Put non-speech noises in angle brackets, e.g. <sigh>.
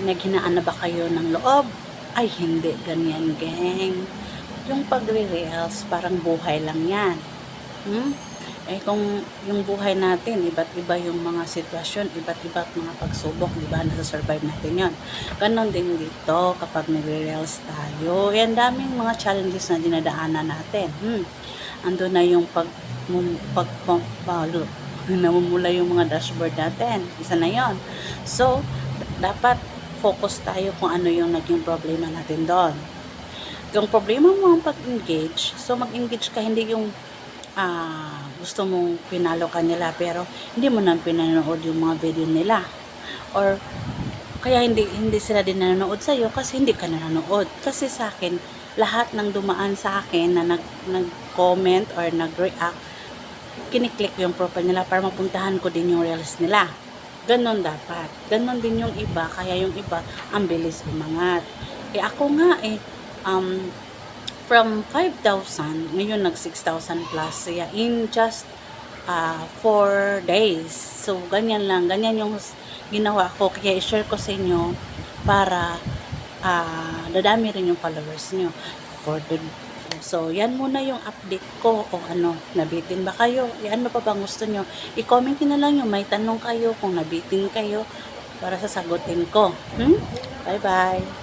Pinaghinaan na ba kayo ng loob? Ay, hindi. Ganyan, gang. Yung pagre-reels, parang buhay lang yan. Hmm? Eh kung yung buhay natin, iba't iba yung mga sitwasyon, iba't iba mga pagsubok, di ba? Nasa-survive natin yon. Ganon din dito kapag nagre-reels tayo. Yan daming mga challenges na dinadaanan natin. Hmm. Ando na yung pag mum- pag pag- palo, <laughs> namumula yung mga dashboard natin. Isa na yon. So, dapat focus tayo kung ano yung naging problema natin doon. Yung problema mo ang pag-engage, so mag-engage ka, hindi yung ah, gusto mong pinalo ka nila pero hindi mo na pinanood yung mga video nila. Or kaya hindi hindi sila din nanonood sa iyo kasi hindi ka nanonood. Kasi sa akin, lahat ng dumaan sa akin na nag, nag-comment or nag-react, kiniklik yung profile nila para mapuntahan ko din yung reels nila. Ganon dapat. Ganon din yung iba. Kaya yung iba, ang bilis umangat. Eh ako nga eh, um, from 5,000, ngayon nag 6,000 plus siya in just uh, 4 days. So, ganyan lang. Ganyan yung ginawa ko. Kaya i-share ko sa inyo para ah, dadami rin yung followers nyo. For the, so, yan muna yung update ko o ano, nabitin ba kayo? E, ano pa bang gusto nyo? I-comment na lang yung may tanong kayo kung nabitin kayo para sasagutin ko. Hmm? Bye-bye!